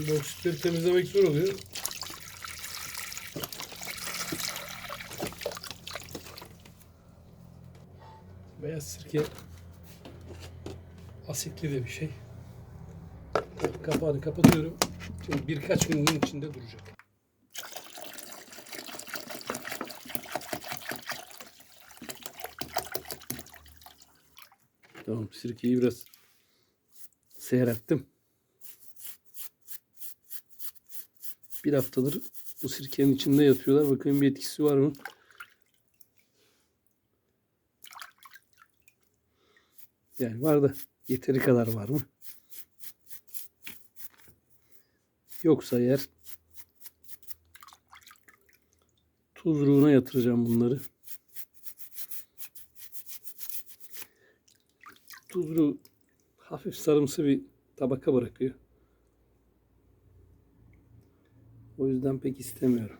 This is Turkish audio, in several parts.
Şimdi oksitleri temizlemek zor oluyor. Beyaz sirke asitli de bir şey. Kapağını kapatıyorum. Şimdi birkaç gün bunun içinde duracak. Tamam sirkeyi biraz seyrettim. Bir haftadır bu sirkenin içinde yatıyorlar. Bakayım bir etkisi var mı? Yani var da yeteri kadar var mı? Yoksa eğer tuzluğuna yatıracağım bunları. Tuzlu hafif sarımsı bir tabaka bırakıyor. O yüzden pek istemiyorum.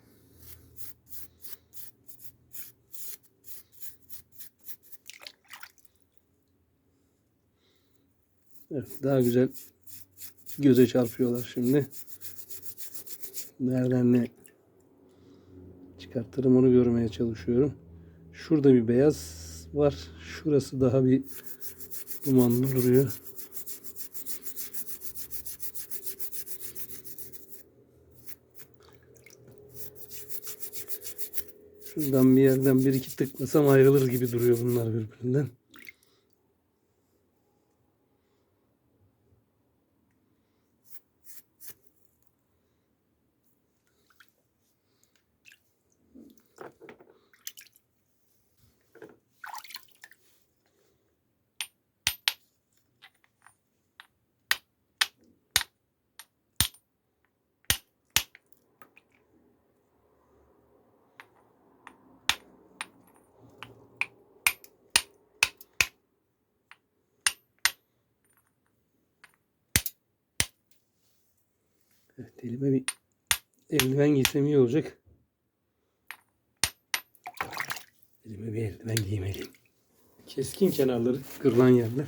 Evet, daha güzel göze çarpıyorlar şimdi. Nereden ne çıkartırım onu görmeye çalışıyorum. Şurada bir beyaz var. Şurası daha bir dumanlı duruyor. Şuradan bir yerden bir iki tıklasam ayrılır gibi duruyor bunlar birbirinden. Evet, elime bir eldiven giysem iyi olacak. Elime bir eldiven giymeliyim. Keskin kenarları, kırılan yerler.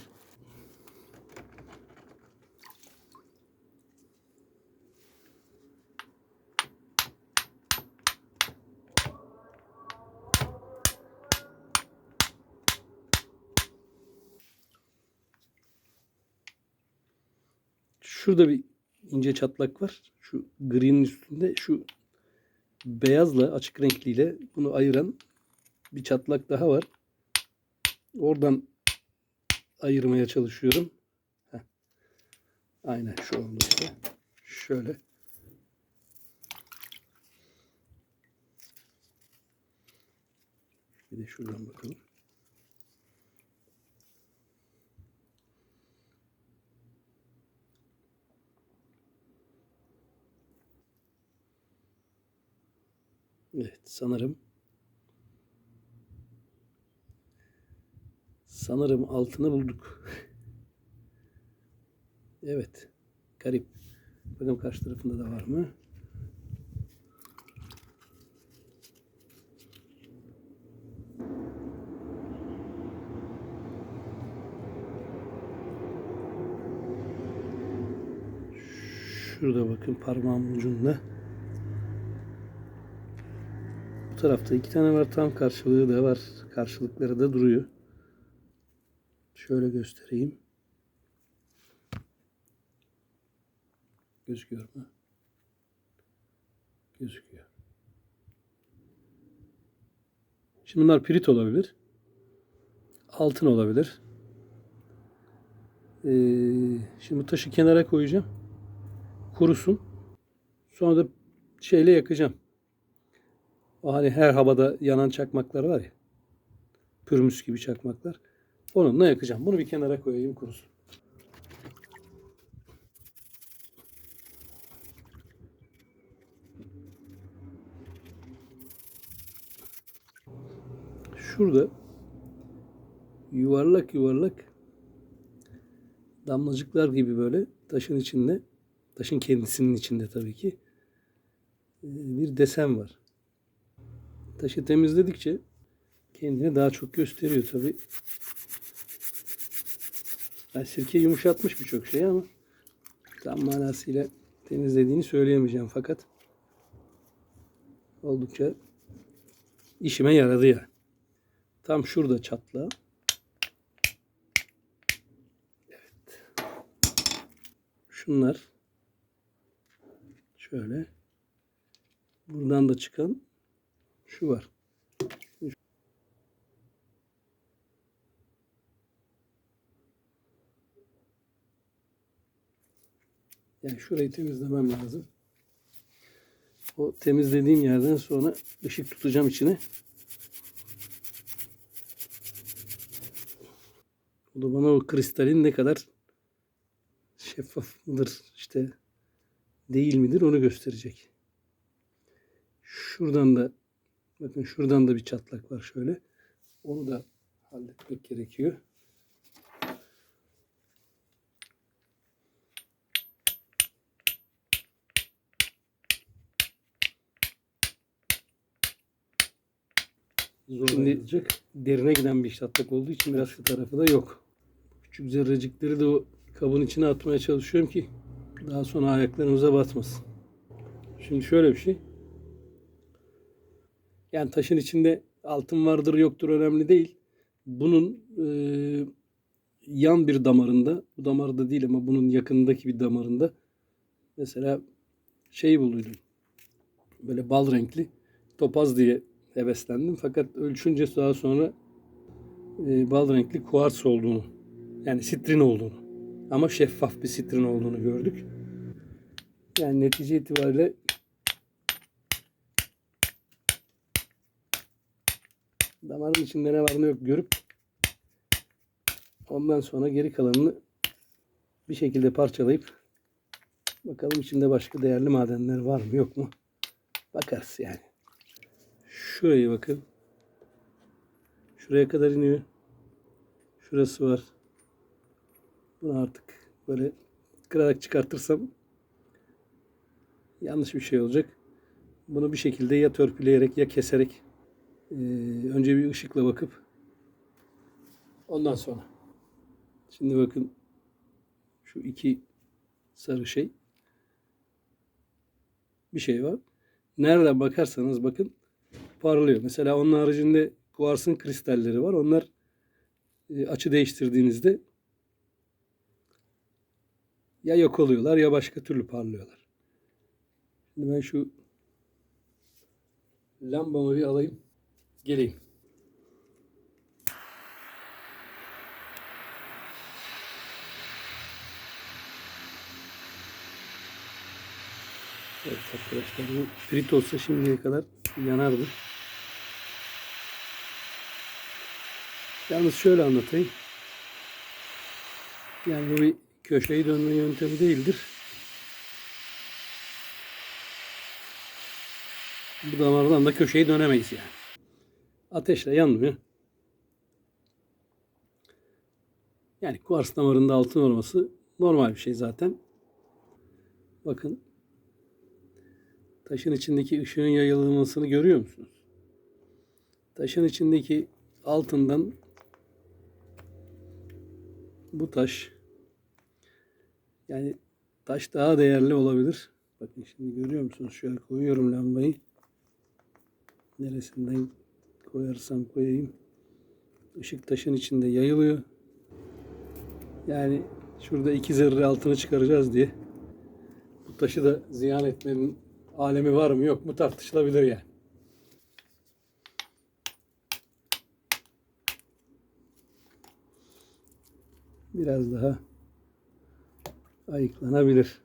Şurada bir ince çatlak var. Şu gri'nin üstünde şu beyazla açık renkliyle bunu ayıran bir çatlak daha var. Oradan ayırmaya çalışıyorum. Heh. Aynen şu oldu işte. Şöyle. Bir de şuradan bakalım. Evet sanırım sanırım altını bulduk. evet. Garip. Bakalım karşı tarafında da var mı? Şurada bakın parmağımın ucunda. Bu tarafta iki tane var. Tam karşılığı da var. Karşılıkları da duruyor. Şöyle göstereyim. Gözüküyor mu? Gözüküyor. Şimdi bunlar pirit olabilir. Altın olabilir. Ee, şimdi taşı kenara koyacağım. Kurusun. Sonra da şeyle yakacağım. O hani her havada yanan çakmaklar var ya. Pürmüs gibi çakmaklar. Onunla yakacağım. Bunu bir kenara koyayım kurusun. Şurada yuvarlak yuvarlak damlacıklar gibi böyle taşın içinde, taşın kendisinin içinde tabii ki e, bir desen var. Taşı temizledikçe kendini daha çok gösteriyor tabii. Yani sirke yumuşatmış birçok şey ama tam manasıyla temizlediğini söyleyemeyeceğim fakat oldukça işime yaradı yani. Tam şurada çatla. Evet. Şunlar şöyle buradan da çıkan şu var. Yani şurayı temizlemem lazım. O temizlediğim yerden sonra ışık tutacağım içine. O da bana o kristalin ne kadar şeffaf mıdır işte değil midir onu gösterecek. Şuradan da bakın şuradan da bir çatlak var şöyle. Onu da halletmek gerekiyor. Zor Şimdi derine giden bir çatlak olduğu için biraz şu tarafı da yok. Küçük zerrecikleri de o kabın içine atmaya çalışıyorum ki daha sonra ayaklarımıza batmasın. Şimdi şöyle bir şey. Yani taşın içinde altın vardır yoktur önemli değil. Bunun e, yan bir damarında, bu damarda değil ama bunun yakınındaki bir damarında mesela şey bulduydum. Böyle bal renkli topaz diye heveslendim. Fakat ölçünce daha sonra e, bal renkli kuars olduğunu yani sitrin olduğunu ama şeffaf bir sitrin olduğunu gördük. Yani netice itibariyle damarın içinde ne var ne yok görüp ondan sonra geri kalanını bir şekilde parçalayıp bakalım içinde başka değerli madenler var mı yok mu bakarız yani. Şurayı bakın. Şuraya kadar iniyor. Şurası var. Bunu artık böyle kırarak çıkartırsam yanlış bir şey olacak. Bunu bir şekilde ya törpüleyerek ya keserek e, önce bir ışıkla bakıp ondan sonra. Şimdi bakın şu iki sarı şey bir şey var. Nereden bakarsanız bakın parlıyor. Mesela onun haricinde kuarsın kristalleri var. Onlar e, açı değiştirdiğinizde ya yok oluyorlar ya başka türlü parlıyorlar. Şimdi ben şu lambamı bir alayım. Geleyim. Evet arkadaşlar bu frit olsa şimdiye kadar yanardı. Yalnız şöyle anlatayım. Yani bu bir köşeyi dönme yöntemi değildir. Bu damardan da köşeyi dönemeyiz yani. Ateşle yanmıyor. Yani kuars damarında altın olması normal bir şey zaten. Bakın taşın içindeki ışığın yayılmasını görüyor musunuz? Taşın içindeki altından bu taş yani taş daha değerli olabilir. Bakın şimdi görüyor musunuz? Şöyle koyuyorum lambayı. Neresinden koyarsam koyayım. Işık taşın içinde yayılıyor. Yani şurada iki zerre altını çıkaracağız diye bu taşı da ziyan etmenin alemi var mı yok mu tartışılabilir yani. Biraz daha ayıklanabilir.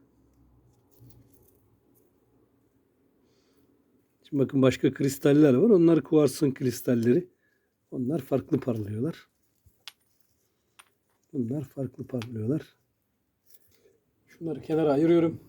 Şimdi bakın başka kristaller var. Onlar kuvarsın kristalleri. Onlar farklı parlıyorlar. Bunlar farklı parlıyorlar. Şunları kenara ayırıyorum.